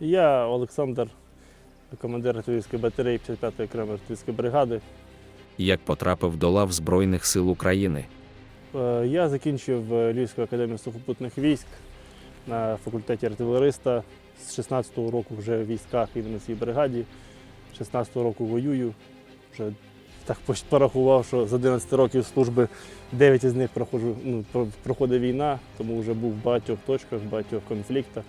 Я Олександр, командир артилерійської батареї 55-ї окремої артилерійської бригади. Як потрапив до лав Збройних сил України. Е, Я закінчив е, Львівську академію сухопутних військ на факультеті артилериста. З 16-го року вже в військах і на цій бригаді. З 16-го року воюю. Вже так порахував, що з 11 років служби 9 із них проходжу, ну, проходить війна, тому вже був в багатьох точках, в багатьох конфліктах.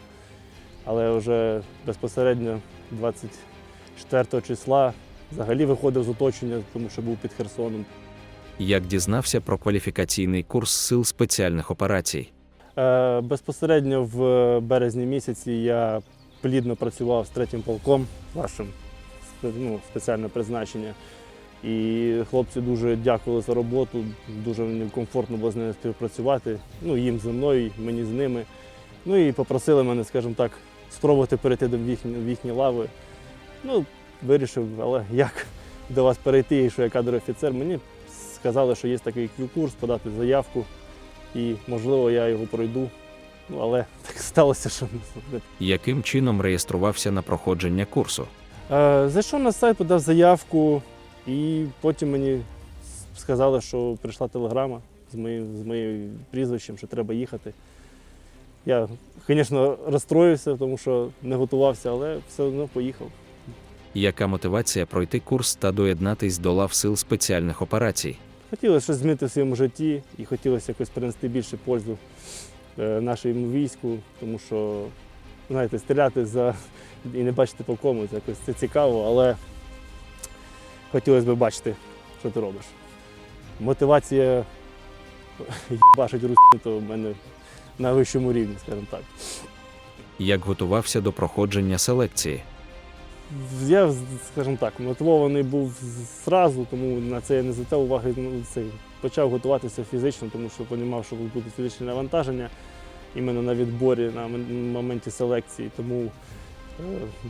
Але вже безпосередньо 24 числа взагалі виходив з оточення, тому що був під Херсоном. Як дізнався про кваліфікаційний курс сил спеціальних операцій. Е, Безпосередньо в березні місяці я плідно працював з третім полком вашим ну, спеціальне призначення. І хлопці дуже дякували за роботу, дуже мені комфортно було з ними співпрацювати. Ну, їм зі мною, мені з ними. Ну і попросили мене, скажімо так, спробувати перейти до їхні, в їхні лави. Ну, вирішив, але як до вас перейти, і що я кадровий офіцер, мені сказали, що є такий курс, подати заявку і можливо я його пройду. Ну але так сталося, що не Яким чином реєструвався на проходження курсу? Е, Зайшов на сайт, подав заявку, і потім мені сказали, що прийшла телеграма з моїм, з моїм прізвищем, що треба їхати. Я, звісно, розстроївся, тому що не готувався, але все одно поїхав. Яка мотивація пройти курс та доєднатись до лав сил спеціальних операцій? Хотілося щось змінити в своєму житті і хотілося якось принести більше пользу е, нашому війську, тому що, знаєте, стріляти за і не бачити по кому, це якось це цікаво, але хотілося б бачити, що ти робиш. Мотивація бачить русні, то в мене на вищому рівні, скажімо так. Як готувався до проходження селекції? Я, скажімо так, мотивований був зразу, тому на це я не звертав уваги. ну, Це, почав готуватися фізично, тому що розумів, що буде фізичне навантаження іменно на відборі, на моменті селекції. Тому е,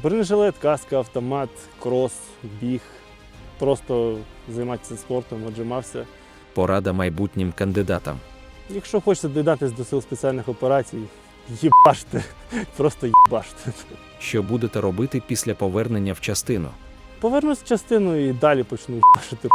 бронежилет, каска, автомат, крос, біг. Просто займатися спортом, отжимався. Порада майбутнім кандидатам. Якщо хочете доєднатися до сил спеціальних операцій, їбаште, просто їбаште. Що будете робити після повернення в частину? Повернусь в частину і далі почну їбашити.